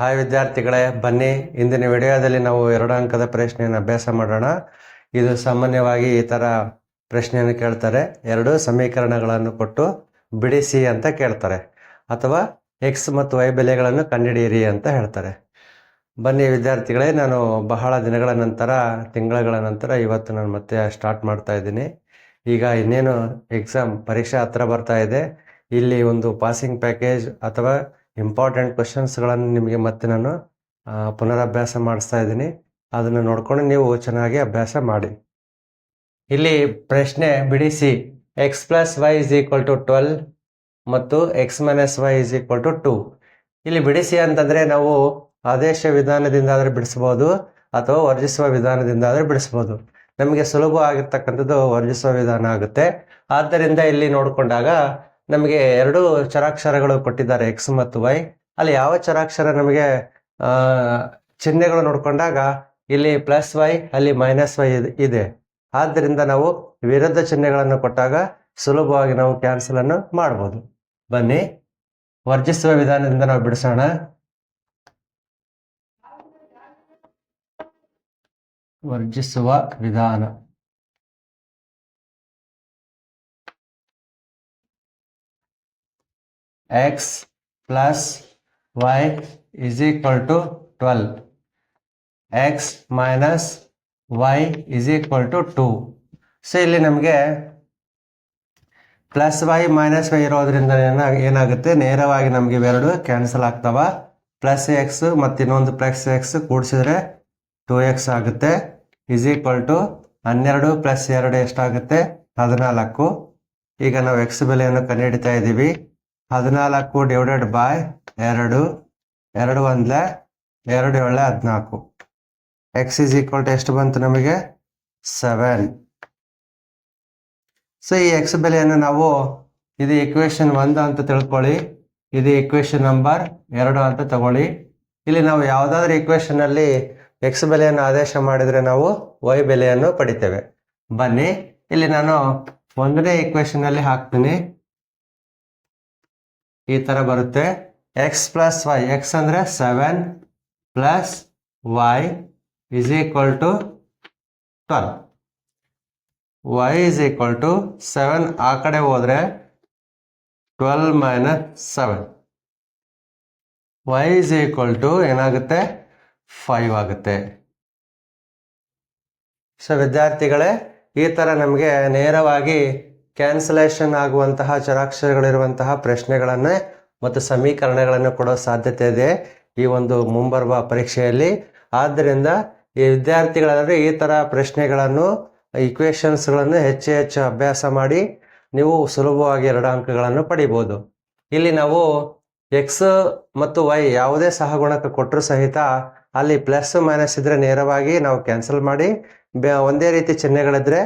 Hi ವಿದ್ಯಾರ್ಥಿಗಳೇ, ಬನ್ನಿ. ಇಂದಿನ ವಿಡಿಯೋದಲ್ಲಿ ನಾವು ಎರಡು ಅಂಕದ ಪ್ರಶ್ನೆಯನ್ನು ಅಭ್ಯಾಸ ಮಾಡೋಣ. ಇದು ಸಾಮಾನ್ಯವಾಗಿ ಈ ಥರ ಪ್ರಶ್ನೆಯನ್ನು ಕೇಳ್ತಾರೆ. ಎರಡು ಸಮೀಕರಣಗಳನ್ನು ಕೊಟ್ಟು ಬಿಡಿಸಿ ಅಂತ ಕೇಳ್ತಾರೆ. ಅಥವಾ ಎಕ್ಸ್ ಮತ್ತು ವೈ ಬೆಲೆಗಳನ್ನು ಕಂಡುಹಿಡಿಯಿರಿ ಅಂತ ಹೇಳ್ತಾರೆ. ಬನ್ನಿ ವಿದ್ಯಾರ್ಥಿಗಳೇ, ನಾನು ಬಹಳ ದಿನಗಳ ನಂತರ ತಿಂಗಳ ನಂತರ ಇವತ್ತು ನಾನು ಮತ್ತೆ ಸ್ಟಾರ್ಟ್ ಮಾಡ್ತಾ ಇದ್ದೀನಿ. ಈಗ ಇನ್ನೇನು ಎಕ್ಸಾಮ್ ಪರೀಕ್ಷೆ ಹತ್ರ ಬರ್ತಾ ಇದೆ. ಇಲ್ಲಿ ಒಂದು ಪಾಸಿಂಗ್ ಪ್ಯಾಕೇಜ್ ಅಥವಾ ಇಂಪಾರ್ಟೆಂಟ್ ಕ್ವಶನ್ಸ್ಗಳನ್ನು ನಿಮಗೆ ಮತ್ತೆ ನಾನು ಪುನರಭ್ಯಾಸ ಮಾಡಿಸ್ತಾ ಇದ್ದೀನಿ. ಅದನ್ನು ನೋಡ್ಕೊಂಡು ನೀವು ಚೆನ್ನಾಗಿ ಅಭ್ಯಾಸ ಮಾಡಿ. ಇಲ್ಲಿ ಪ್ರಶ್ನೆ ಬಿಡಿಸಿ. X plus y is equal to twelve ಮತ್ತು x minus y is equal to two ಇಲ್ಲಿ ಬಿಡಿಸಿ ಅಂತಂದರೆ ನಾವು ಆದೇಶ ವಿಧಾನದಿಂದ ಆದರೆ ಬಿಡಿಸ್ಬೋದು ಅಥವಾ ವರ್ಜಿಸುವ ವಿಧಾನದಿಂದ ಆದರೆ ಬಿಡಿಸ್ಬೋದು. ನಮಗೆ ಸುಲಭ ಆಗಿರ್ತಕ್ಕಂಥದ್ದು ವರ್ಜಿಸುವ ವಿಧಾನ ಆಗುತ್ತೆ. ಆದ್ದರಿಂದ ಇಲ್ಲಿ ನೋಡಿಕೊಂಡಾಗ ನಮಗೆ ಎರಡು ಚರಾಕ್ಷರಗಳು ಕೊಟ್ಟಿದ್ದಾರೆ ಎಕ್ಸ್ ಮತ್ತು ವೈ ಅಲ್ಲಿ ಯಾವ ಚರಾಕ್ಷರ ನಮಗೆ ಚಿಹ್ನೆಗಳು ನೋಡಿಕೊಂಡಾಗ ಇಲ್ಲಿ ಪ್ಲಸ್ ವೈ ಅಲ್ಲಿ ಮೈನಸ್ ವೈ ಇದೆ ಆದ್ದರಿಂದ ನಾವು ವಿರುದ್ಧ ಚಿಹ್ನೆಗಳನ್ನು ಕೊಟ್ಟಾಗ ಸುಲಭವಾಗಿ ನಾವು ಕ್ಯಾನ್ಸಲ್ ಅನ್ನು ಮಾಡ್ಬೋದು. ಬನ್ನಿ. ವರ್ಜಿಸುವ ವಿಧಾನದಿಂದ ನಾವು ಬಿಡಿಸೋಣ. ವರ್ಜಿಸುವ ವಿಧಾನ. X plus y is equal to twelve x minus y is equal to two so ಇಲ್ಲಿ ನಮಗೆ ಪ್ಲಸ್ ವೈ ಮೈನಸ್ ವೈ ಇರೋದ್ರಿಂದ ಏನ ಏನಾಗುತ್ತೆ? ನೇರವಾಗಿ ನಮಗೆ ಇವೆರಡು ಕ್ಯಾನ್ಸಲ್ ಆಗ್ತಾವ. ಪ್ಲಸ್ ಎಕ್ಸ್ ಮತ್ತು ಇನ್ನೊಂದು ಪ್ಲಸ್ ಎಕ್ಸ್ ಕೂಡಿಸಿದ್ರೆ ಟೂ ಎಕ್ಸ್ ಆಗುತ್ತೆ. ಇಸ್ ಈಕ್ವಲ್ ಟು ಹನ್ನೆರಡು ಪ್ಲಸ್ ಎರಡು ಎಷ್ಟಾಗುತ್ತೆ? ಹದಿನಾಲ್ಕು. ಈಗ ನಾವು ಎಕ್ಸ್ ಬೆಲೆಯನ್ನು ಕಂಡುಹಿಡಿತಾ ಇದ್ದೀವಿ ಹದಿನಾಲ್ಕು ಡಿವೈಡೆಡ್ ಬೈ ಎರಡು ಎರಡು ಒಂದ್ಲೆ ಎರಡು ಏಳೆ ಹದಿನಾಲ್ಕು. ಎಕ್ಸ್ ಇಸ್ ಈಕ್ವಲ್ ಟು ಎಷ್ಟು ಬಂತು ನಮಗೆ? ಸೆವೆನ್ ಸೊ ಈ ಎಕ್ಸ್ ಬೆಲೆಯನ್ನು ನಾವು ಇದು ಇಕ್ವೇಶನ್ ಒಂದು ಅಂತ ತಿಳ್ಕೊಳ್ಳಿ. ಇದು ಇಕ್ವೇಶನ್ ನಂಬರ್ ಎರಡು ಅಂತ ತಗೊಳ್ಳಿ. ಇಲ್ಲಿ ನಾವು ಯಾವುದಾದ್ರೂ ಇಕ್ವೇಶನ್ ಅಲ್ಲಿ ಎಕ್ಸ್ ಬೆಲೆಯನ್ನು ಆದೇಶ ಮಾಡಿದರೆ ನಾವು ವೈ ಬೆಲೆಯನ್ನು ಪಡಿತೇವೆ. ಬನ್ನಿ, ಇಲ್ಲಿ ನಾನು ಒಂದನೇ ಇಕ್ವೇಶನ್ ಅಲ್ಲಿ ಹಾಕ್ತೀನಿ. ಈ ಥರ ಬರುತ್ತೆ. ಎಕ್ಸ್ ಪ್ಲಸ್ ವೈ ಎಕ್ಸ್ ಅಂದರೆ seven plus y is equal to twelve y is equal to seven ಆ ಕಡೆ ಹೋದರೆ twelve minus seven y is equal to ಏನಾಗುತ್ತೆ? ಫೈವ್ ಆಗುತ್ತೆ. ಸೊ ವಿದ್ಯಾರ್ಥಿಗಳೇ, ಈ ಥರ ನಮಗೆ ನೇರವಾಗಿ ಕ್ಯಾನ್ಸಲೇಷನ್ ಆಗುವಂತಹ ಚರಾಕ್ಷರಗಳಿರುವಂತಹ ಪ್ರಶ್ನೆಗಳನ್ನೇ ಮತ್ತು ಸಮೀಕರಣಗಳನ್ನು ಕೊಡೋ ಸಾಧ್ಯತೆ ಇದೆ ಈ ಒಂದು ಮುಂಬರುವ ಪರೀಕ್ಷೆಯಲ್ಲಿ. ಆದ್ದರಿಂದ ಈ ವಿದ್ಯಾರ್ಥಿಗಳಾದರೆ ಈ ಥರ ಪ್ರಶ್ನೆಗಳನ್ನು ಇಕ್ವೇಷನ್ಸ್ಗಳನ್ನು ಹೆಚ್ಚು ಹೆಚ್ಚು ಅಭ್ಯಾಸ ಮಾಡಿ ನೀವು ಸುಲಭವಾಗಿ ಎರಡು ಅಂಕಗಳನ್ನು ಪಡಿಬೋದು. ಇಲ್ಲಿ ನಾವು ಎಕ್ಸ್ ಮತ್ತು ವೈ ಯಾವುದೇ ಸಹಗುಣಕ ಕೊಟ್ಟರು ಸಹಿತ ಅಲ್ಲಿ ಪ್ಲಸ್ ಮೈನಸ್ ಇದ್ದರೆ ನೇರವಾಗಿ ನಾವು ಕ್ಯಾನ್ಸಲ್ ಮಾಡಿ ಒಂದೇ ರೀತಿ ಚಿಹ್ನೆಗಳಿದ್ರೆ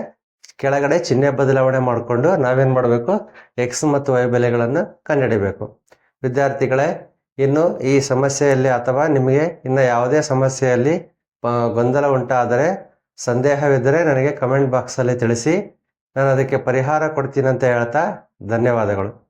ಕೆಳಗಡೆ ಚಿಹ್ನೆ ಬದಲಾವಣೆ ಮಾಡಿಕೊಂಡು ನಾವೇನು ಮಾಡಬೇಕು? ಎಕ್ಸ್ ಮತ್ತು ವೈ ಬೆಲೆಗಳನ್ನು ಕಂಡುಹಿಡಿಬೇಕು. ವಿದ್ಯಾರ್ಥಿಗಳೇ, ಇನ್ನು ಈ ಸಮಸ್ಯೆಯಲ್ಲಿ ಅಥವಾ ನಿಮಗೆ ಇನ್ನು ಯಾವುದೇ ಸಮಸ್ಯೆಯಲ್ಲಿ ಗೊಂದಲ ಉಂಟಾದರೆ, ಸಂದೇಹವಿದ್ದರೆ ನನಗೆ ಕಮೆಂಟ್ ಬಾಕ್ಸಲ್ಲಿ ತಿಳಿಸಿ. ನಾನು ಅದಕ್ಕೆ ಪರಿಹಾರ ಕೊಡ್ತೀನಿ ಅಂತ ಹೇಳ್ತಾ ಧನ್ಯವಾದಗಳು.